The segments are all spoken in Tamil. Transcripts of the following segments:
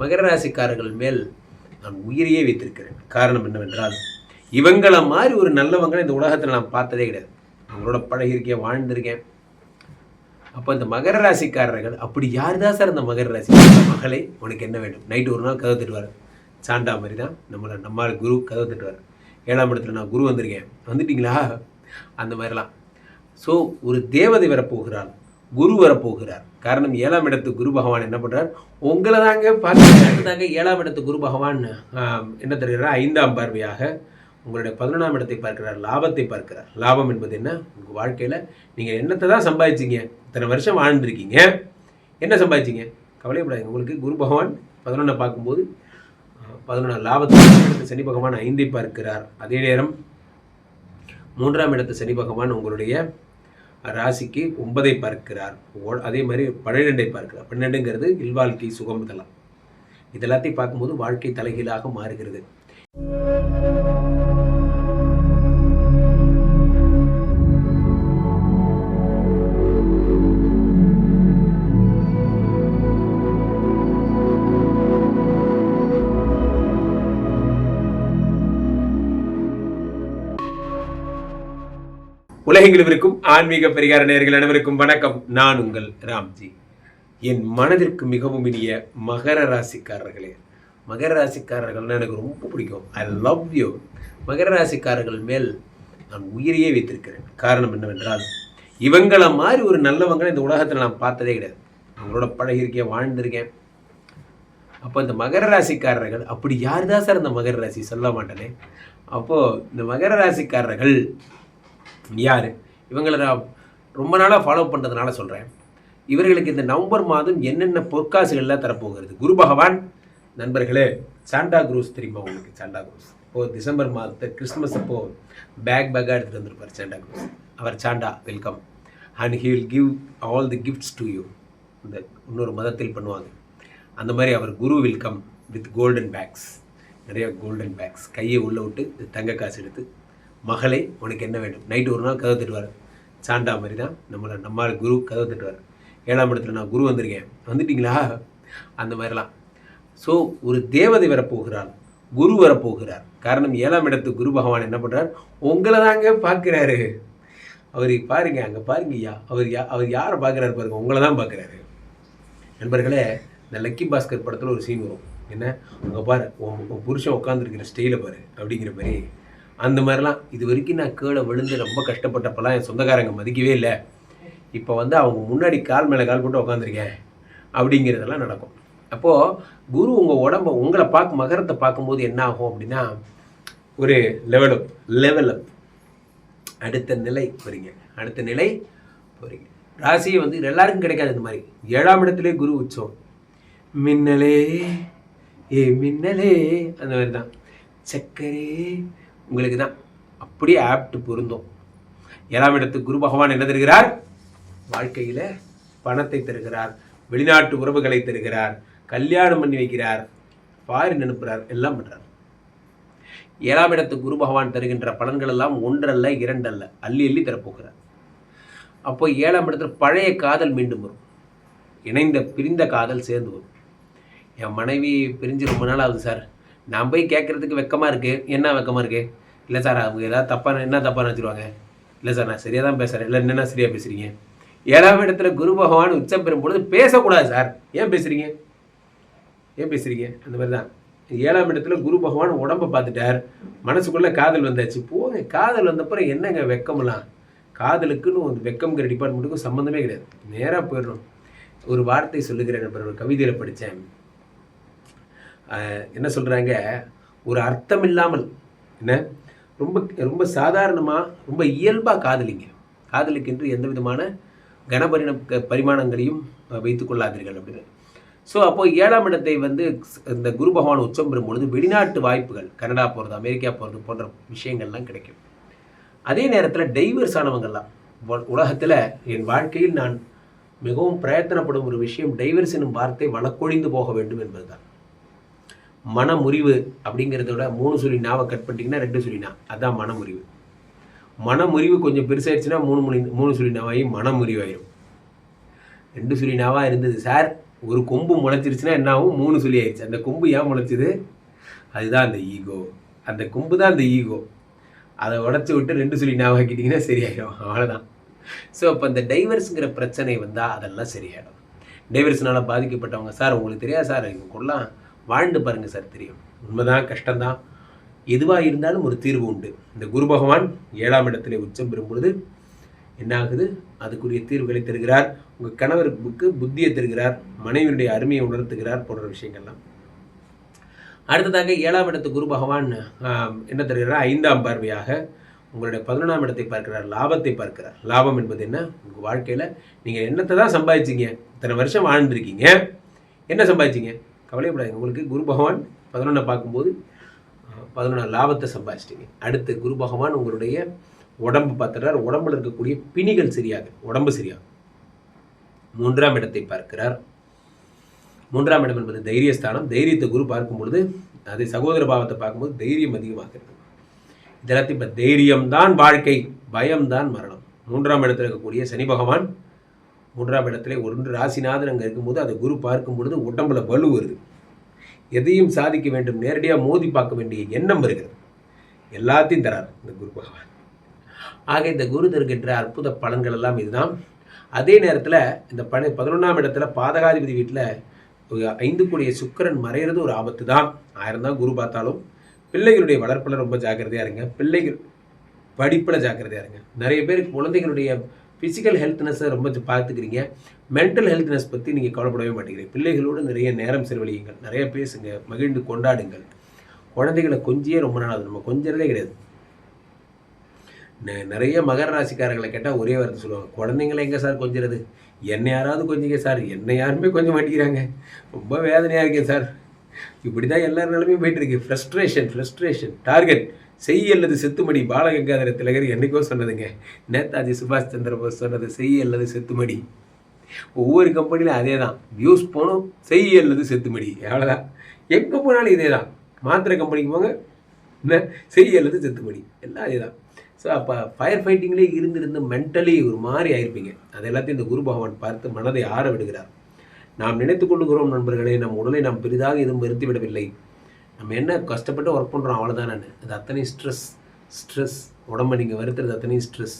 மகர ராசிக்காரர்கள் மேல் நான் உயிரையே வைத்திருக்கிறேன். காரணம் என்னவென்றால் இவங்களை மாதிரி ஒரு நல்லவங்களை இந்த உலகத்தில் நான் பார்த்ததே கிடையாது. அவங்களோட பழகிருக்கேன் வாழ்ந்திருக்கேன் அப்போ இந்த மகர ராசிக்காரர்கள் அப்படி யார் தான் சார் இந்த மகர ராசி மகளே உனக்கு என்ன வேண்டும்? நைட்டு ஒரு நாள் கதவு தட்டுவார். சாண்டா மாதிரி தான் நம்மளை நம்மால் குரு கதவு தட்டுவார். ஏழாம் இடத்துல நான் குரு வந்திருக்கேன். வந்துட்டீங்களா? அந்த மாதிரிலாம். ஸோ ஒரு தேவதை வரப்போகிறாள். குரு வரப்போகிறார். காரணம் ஏழாம் இடத்து குரு பகவான் என்ன பண்ணுறார் உங்களை தாங்க பார்த்தாங்க ஏழாம் இடத்து குரு பகவான் என்ன தருகிறார் ஐந்தாம் பார்வையாக உங்களுடைய பதினொன்றாம் இடத்தை பார்க்கிறார் லாபத்தை பார்க்கிறார். லாபம் என்பது என்ன? உங்கள் வாழ்க்கையில் நீங்கள் என்னத்தை தான் சம்பாதிச்சீங்க? இத்தனை வருஷம் வாழ்ந்துருக்கீங்க. என்ன சம்பாதிச்சீங்க? கவலைப்படாதீங்க உங்களுக்கு குரு பகவான் பதினொன்றை பார்க்கும்போது பதினொன்றாம் லாபத்தை சனி பகவான் ஐந்தை பார்க்கிறார். அதே நேரம் மூன்றாம் இடத்து சனி பகவான் உங்களுடைய ராசிக்கு ஒன்பதை பார்க்கிறார். ஓ- அதே மாதிரி பன்னிரெண்டை பார்க்கிறார். பன்னிரெண்டுங்கிறது இல்வாழ்க்கை சுகம் இதெல்லாம். இதெல்லாத்தையும் பார்க்கும்போது வாழ்க்கை தலைகீழாக மாறுகிறது. உலகெங்கிலும் இருக்கும் ஆன்மீக பரிகார நேர்கள் அனைவருக்கும் வணக்கம். நான் உங்கள் ராம்ஜி. என் மனதிற்கு மிகவும் இனிய மகர ராசிக்காரர்களே. மகர ராசிக்காரர்கள்னா எனக்கு ரொம்ப பிடிக்கும். ஐ லவ் யூ மகர ராசிக்காரர்கள் மேல் நான் உயிரையே வைத்திருக்கிறேன். காரணம் என்னவென்றால் இவங்கள மாதிரி ஒரு நல்லவங்களை இந்த உலகத்தில் நான் பார்த்ததே கிடையாது. அவங்களோட பழகிருக்கேன் வாழ்ந்திருக்கேன். அப்போ இந்த மகர ராசிக்காரர்கள் அப்படி யார் தான் சார் இந்த மகர ராசி? சொல்ல மாட்டேனே. அப்போது இந்த மகர ராசிக்காரர்கள் யார்? இவங்களை நான் ரொம்ப நாளாக ஃபாலோ பண்ணுறதுனால சொல்கிறேன் இவர்களுக்கு இந்த நவம்பர் மாதம் என்னென்ன பொற்காசுகள்லாம் தரப்போகிறது? குரு பகவான் நண்பர்களே சாண்டா குரூஸ் தெரியுமா உங்களுக்கு? சாண்டா குரூஸ் இப்போது டிசம்பர் மாதத்தை கிறிஸ்மஸ் அப்போது பேக் பேக்காக எடுத்துகிட்டு வந்திருப்பார் Santa Claus our Santa welcome and he will give all the gifts to you இந்த இன்னொரு மதத்தில் பண்ணுவாங்க. அந்த மாதிரி அவர் குரு வில்கம் வித் கோல்டன் பேக்ஸ் நிறைய கோல்டன் பேக்ஸ் கையை உள்ளே விட்டு இது தங்க காசு எடுத்து மகளை உனக்கு என்ன வேண்டும்? நைட்டு ஒரு நாள் கதவை தட்டுவார். சாண்டா மாதிரி தான் நம்மளை நம்மால் குரு கதவு தட்டுவார். ஏழாம் இடத்துல நான் குரு வந்திருக்கேன். வந்துட்டிங்களா? அந்த மாதிரிலாம். ஸோ ஒரு தேவதை வரப்போகிறார். குரு வரப்போகிறார். காரணம் ஏழாம் இடத்து குரு பகவான் என்ன பண்ணுறார் உங்களை தாங்க பார்க்குறாரு. அவர் பாருங்க அங்கே பாருங்க ஐயா அவர் யா அவர் யாரை பார்க்குறாரு பாருங்க உங்களை தான் பார்க்குறாரு. நண்பர்களே இந்த லக்கி பாஸ்கர் படத்தில் ஒரு சீன் வரும். என்ன? அங்கே பாரு உன் உன் புருஷன் உட்காந்துருக்கிற ஸ்டைலை பாரு அப்படிங்கிற மாதிரி. அந்த மாதிரிலாம் இது வரைக்கும் நான் கீழே விழுந்து ரொம்ப கஷ்டப்பட்டப்பெல்லாம் என் சொந்தக்காரங்க மதிக்கவே இல்லை. இப்போ வந்து அவங்க முன்னாடி கால் மேலே கால் போட்டு உட்காந்துருக்கேன் அப்படிங்கிறதெல்லாம் நடக்கும். அப்போது குரு உங்கள் உடம்ப உங்களை பார்க்க மகரத்தை பார்க்கும்போது என்ன ஆகும் அப்படின்னா ஒரு லெவல் அப் லெவல் அப் அடுத்த நிலை போகிறீங்க அடுத்த நிலை போகிறீங்க ராசியை வந்து எல்லாருக்கும் கிடைக்காது இந்த மாதிரி. ஏழாம் இடத்துலேயே குரு உச்சம். மின்னலே ஏ மின்னலே அந்த மாதிரி தான். சக்கரே உங்களுக்கு தான். அப்படியே ஆப்ட் பொருந்தும். ஏழாம் இடத்துக்கு குரு பகவான் என்ன தருகிறார்? வாழ்க்கையில் பணத்தை தருகிறார் வெளிநாட்டு உறவுகளை தருகிறார் கல்யாணம் பண்ணி வைக்கிறார் ஃபாரின் அனுப்புகிறார் எல்லாம் பண்ணுறார் ஏழாம் இடத்து குரு பகவான் தருகின்ற பலன்கள் எல்லாம் ஒன்றல்ல இரண்டல்ல. அள்ளி அள்ளி தரப்போகிறார். அப்போ ஏழாம் இடத்துல பழைய காதல் மீண்டும் வரும். இணைந்த பிரிந்த காதல் சேர்ந்து வரும். என் மனைவி பிரிஞ்சு ரொம்ப நாள் ஆகுது சார். நான் போய் கேட்குறதுக்கு வெக்கமாக இருக்குது என்ன வெக்கமாக இருக்குது இல்லை சார் அவங்க ஏதாவது தப்பாக என்ன தப்பாக நினச்சிருவாங்க இல்லை சார் நான் சரியாக தான் பேசுகிறேன் இல்லை என்னென்ன சரியாக பேசுகிறீங்க ஏழாம் இடத்துல குரு பகவான் உச்சம் பெறும் பொழுது பேசக்கூடாது சார். ஏன் பேசுகிறீங்க ஏன் பேசுகிறீங்க அந்த மாதிரி தான். ஏழாம் இடத்துல குரு பகவான் உடம்பை பார்த்துட்டார். மனசுக்குள்ளே காதல் வந்தாச்சு. போங்க காதல் வந்தப்புறம் என்னங்க வெக்கமெல்லாம் காதலுக்குன்னு ஒரு வெக்கம்ங்கிற டிபார்ட்மெண்ட்டுக்கும் சம்மந்தமே கிடையாது. நேராக போயிடணும். ஒரு வார்த்தை சொல்லுகிறேன் நண்பர் ஒரு கவிதையில் படித்தேன். என்ன சொல்கிறாங்க ஒரு அர்த்தம் இல்லாமல் என்ன? ரொம்ப ரொம்ப சாதாரணமாக ரொம்ப இயல்பாக காதலிங்க. காதலுக்கென்று எந்த விதமான கனபரிண பரிமாணங்களையும் வைத்து கொள்ளாதீர்கள் அப்படின்னு. ஸோ அப்போது ஏழாம் இடத்தை வந்து இந்த குரு பகவான் உச்சம் பெறும் பொழுது வெளிநாட்டு வாய்ப்புகள் கனடா போகிறது அமெரிக்கா போகிறது போன்ற விஷயங்கள்லாம் கிடைக்கும். அதே நேரத்தில் டைவர்ஸ் ஆனவங்கள்லாம் உலகத்தில் என் வாழ்க்கையில் நான் மிகவும் பிரயத்தனப்படும் ஒரு விஷயம் டைவர்ஸ் எனும் வார்த்தை வழக்கொழிந்து போக வேண்டும் என்பதுதான். மனமுறிவு அப்படிங்கிறத விட மூணு சொல்லி நாவை கட் பண்ணிட்டீங்கன்னா ரெண்டு சொல்லி அதுதான் அதான் மனமுறிவு. மனமுறிவு கொஞ்சம் பெருசாயிடுச்சுன்னா மூணு மொழி மூணு சொல்லி நாவாயும் மனமுறிவாயிரும். ரெண்டு சொல்லி நாவாக இருந்தது சார். ஒரு கொம்பு முளைச்சிருச்சுன்னா என்ன ஆகும் மூணு சொல்லி ஆயிடுச்சு. அந்த கொம்பு ஏன் முளைச்சிது? அதுதான் அந்த ஈகோ. அந்த கொம்பு தான் அந்த ஈகோ. அதை உடச்சி விட்டு ரெண்டு சொல்லி ஞாபகம் சரியாயிடும் அவ்வளோதான் ஸோ அப்போ அந்த டைவர்ஸுங்கிற பிரச்சனை வந்தால் அதெல்லாம் சரியாயிடும். டைவர்ஸ்னால பாதிக்கப்பட்டவங்க. சார் உங்களுக்கு தெரியாது சார். இவங்கெல்லாம் வாழ்ந்து பாருங்கள் சார் தெரியும். உண்மைதான் கஷ்டம்தான். எதுவாக இருந்தாலும் ஒரு தீர்வு உண்டு. இந்த குரு பகவான் ஏழாம் இடத்திலே உச்சம் பெறும்பொழுது என்னாகுது? என்ன ஆகுது அதுக்குரிய தீர்வுகளை தருகிறார். உங்கள் கணவருக்கு புத்தியை தருகிறார். மனைவியுடைய அருமையை உணர்த்துகிறார் போன்ற விஷயங்கள்லாம். அடுத்ததாக ஏழாம் இடத்து குரு பகவான் என்ன தருகிறார்? ஐந்தாம் பார்வையாக உங்களுடைய பதினொன்றாம் இடத்தை பார்க்கிறார். லாபத்தை பார்க்கிறார். லாபம் என்பது என்ன? உங்கள் வாழ்க்கையில் நீங்கள் என்னத்தை தான் சம்பாதிச்சீங்க? இத்தனை வருஷம் வாழ்ந்துருக்கீங்க. என்ன சம்பாதிச்சீங்க? கவலைப்படாதீங்க உங்களுக்கு குரு பகவான் பதினொன்றை பார்க்கும்போது பதினொன்றாம் லாபத்தை சம்பாதிச்சிட்டீங்க. அடுத்து குரு பகவான் உங்களுடைய உடம்பு பார்த்துறார் உடம்புல இருக்கக்கூடிய பிணிகள் சரியாது. உடம்பு சரியாகும் மூன்றாம் இடத்தை பார்க்கிறார். மூன்றாம் இடம் என்பது தைரியஸ்தானம். தைரியத்தை குரு பார்க்கும் பொழுது அதை சகோதர பாவத்தை பார்க்கும்போது தைரியம் அதிகமாகிறது. இதெல்லாத்தையும் இப்போ தைரியம்தான் வாழ்க்கை பயம்தான் மரணம். மூன்றாம் இடத்தில் இருக்கக்கூடிய சனி பகவான் மூன்றாம் இடத்துல ஒன்று ராசிநாதன் அங்கே இருக்கும்போது அதை குரு பார்க்கும் பொழுது உடம்புல வலு வருது. எதையும் சாதிக்க வேண்டும் நேரடியாக மோதி பார்க்க வேண்டிய எண்ணம் வருகிறது. எல்லாத்தையும் தரார் இந்த குரு பகவான். ஆக இந்த குரு தருகின்ற அற்புத பலன்கள் எல்லாம் இதுதான். அதே நேரத்தில் இந்த பண பதினொன்றாம் இடத்துல பாதகாதிபதி வீட்டில் ஐந்து கூடிய சுக்கிரன் மறைகிறது ஒரு ஆபத்து தான் ஆயிரம் தான் குரு பார்த்தாலும். பிள்ளைகளுடைய வளர்ப்பில் ரொம்ப ஜாக்கிரதையாக இருங்க. பிள்ளைகள் படிப்பில் ஜாக்கிரதையாக இருங்க. நிறைய பேர் குழந்தைகளுடைய ஃபிசிக்கல் ஹெல்த்னஸை ரொம்ப பார்த்துக்கிறீங்க. மென்டல் ஹெல்த்னஸ் பற்றி நீங்கள் கவலைப்படவே மாட்டேங்கிறீங்க. பிள்ளைகளோடு நிறைய நேரம் செலவழியுங்கள். நிறைய பேசுங்க. மகிழ்ந்து கொண்டாடுங்கள். குழந்தைகளை கொஞ்சியே ரொம்ப நாள் நம்ம கொஞ்சறதே கிடையாது. நிறைய மகர ராசிக்காரர்களை கேட்டால் ஒரே வார்த்தை சொல்லுவாங்க. குழந்தைங்களை எங்கே சார் கொஞ்சிறது? என்னை யாராவது கொஞ்சிங்க சார். என்னை யாருமே கொஞ்சம் மாட்டேங்கிறாங்க. ரொம்ப வேதனையாக இருக்கேன் சார். இப்படி தான் எல்லா நிலமையும் போயிட்டுருக்கு ஃப்ரஸ்ட்ரேஷன் ஃப்ரஸ்ட்ரேஷன் டார்கெட் செய் அல்லது செத்துமடி. பாலகங்காதர திலகர் என்னைக்கோ சொன்னதுங்க. நேதாஜி சுபாஷ் சந்திர போஸ் சொன்னது செய் அல்லது செத்துமடி. ஒவ்வொரு கம்பெனிலும் அதே தான் வியூஸ் போகணும் செய் அல்லது செத்துமடி. அவ்வளோதான் எங்கே போனாலும் இதே தான் மாத்திரை கம்பெனிக்கு போங்க என்ன? செய் அல்லது செத்துமடி. எல்லாம் அதே தான் ஸோ அப்போ ஃபயர் ஃபைட்டிங்லேயே இருந்திருந்து மென்டலி ஒரு மாதிரி ஆயிருப்பீங்க. அது எல்லாத்தையும் இந்த குரு பகவான் பார்த்து மனதை ஆற விடுகிறார். நாம் நினைத்துக் கொள்ளுகிறோம் நண்பர்களே நம் உடலை நாம் பெரிதாக எதுவும் வருத்தி விடவில்லை. நம்ம என்ன கஷ்டப்பட்டு ஒர்க் பண்ணுறோம் அவ்வளோதானே அது அத்தனை ஸ்ட்ரெஸ் ஸ்ட்ரெஸ் உடம்பை நீங்கள் வருத்துறது அத்தனையும் ஸ்ட்ரெஸ்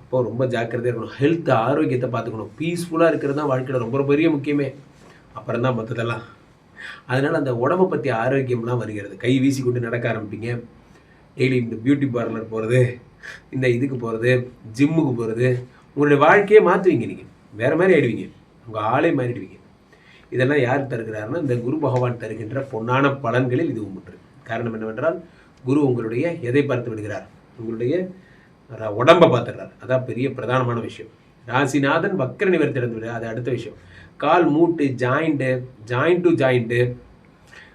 அப்போ ரொம்ப ஜாக்கிரதையாக இருக்கணும். ஹெல்த் ஆரோக்கியத்தை பார்த்துக்கணும். பீஸ்ஃபுல்லாக இருக்கிறது தான் வாழ்க்கையில் ரொம்ப பெரிய முக்கியமே. அப்புறம் தான் மற்றதெல்லாம் அதனால் அந்த உடம்பை பற்றி ஆரோக்கியம்லாம் வருகிறது. கை வீசி கொண்டு நடக்க ஆரம்பிப்பீங்க. டெய்லி இந்த பியூட்டி பார்லர் போகிறது இந்த இதுக்கு போகிறது ஜிம்முக்கு போகிறது உங்களுடைய வாழ்க்கையே மாற்றுவீங்க நீங்கள் வேறு மாதிரி ஆயிடுவீங்க. உங்கள் ஆளே மாறிடுவீங்க. இதெல்லாம் யார் தருகிறாருன்னா இந்த குரு பகவான் தருகின்ற பொன்னான பலன்களில் இது ஒன்று காரணம் என்னவென்றால் குரு உங்களுடைய எதை பார்த்து விடுகிறார்? உங்களுடைய உடம்பை பார்த்துடுறார். அதான் பெரிய பிரதானமான விஷயம். ராசிநாதன் வக்கர நிவர்த்தி அடைந்து விடுறார் அது அடுத்த விஷயம். கால் மூட்டு ஜாயிண்ட்டு ஜாயிண்ட் டு ஜாயிண்ட்டு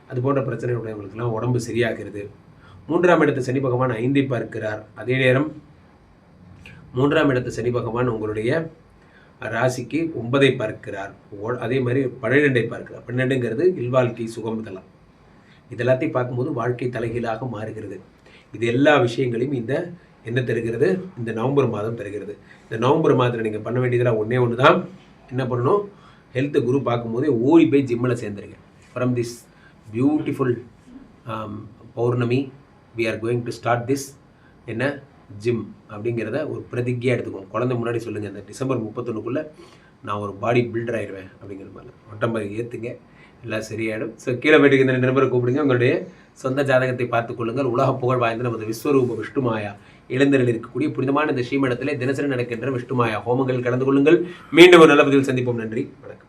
அது போன்ற பிரச்சனை உடையவங்களுக்கெல்லாம் உடம்பு சரியாகிறது. மூன்றாம் இடத்தை சனி பகவான் ஐந்தை பார்க்கிறார். அதே நேரம் மூன்றாம் இடத்து சனி பகவான் உங்களுடைய ராசிக்கு ஒன்பதை பார்க்கிறார். ஓ- அதே மாதிரி பன்னிரெண்டை பார்க்கிறார். பன்னெண்டுங்கிறது இல்வாழ்க்கை சுகம் இதெல்லாம். இதெல்லாத்தையும் பார்க்கும்போது வாழ்க்கை தலைகீழாக மாறுகிறது. இது எல்லா விஷயங்களையும் இந்த என்ன தருகிறது? இந்த நவம்பர் மாதம் தருகிறது. இந்த நவம்பர் மாதத்தில் நீங்கள் பண்ண வேண்டியதெல்லாம் ஒன்றே ஒன்று தான் என்ன பண்ணணும்? ஹெல்த்து குரு பார்க்கும்போதே ஓடி போய் ஜிம்மில் சேர்ந்துருங்க. From this beautiful Pournami we are going to start this என்ன? ஜிம் அப்படிங்கிறத ஒரு பிரதிஜையாக எடுத்துக்கோங்க குழந்தை முன்னாடி சொல்லுங்கள் இந்த டிசம்பர் முப்பத்தொன்றுக்குள்ளே நான் ஒரு பாடி பில்டர் ஆயிடுவேன் அப்படிங்கிற மாதிரி. ஒட்டம்பை ஏற்றுங்க எல்லாம் சரியாயிடும். ஸோ கீழே போயிட்டு இந்த நண்பரை கூப்பிடுங்க உங்களுடைய சொந்த ஜாதகத்தை பார்த்துக் கொள்ளுங்கள். உலக புகழ் வாய்ந்த நமது விஸ்வரூப விஷ்ணுமாயா இளைஞர்கள் இருக்கக்கூடிய புனிதமான இந்த ஸ்ரீமடத்திலே தினசரி நடக்கின்ற விஷ்ணுமாயா ஹோமங்கள் கலந்து கொள்ளுங்கள். மீண்டும் ஒரு நல்ல பதிவில் சந்திப்போம். நன்றி வணக்கம்.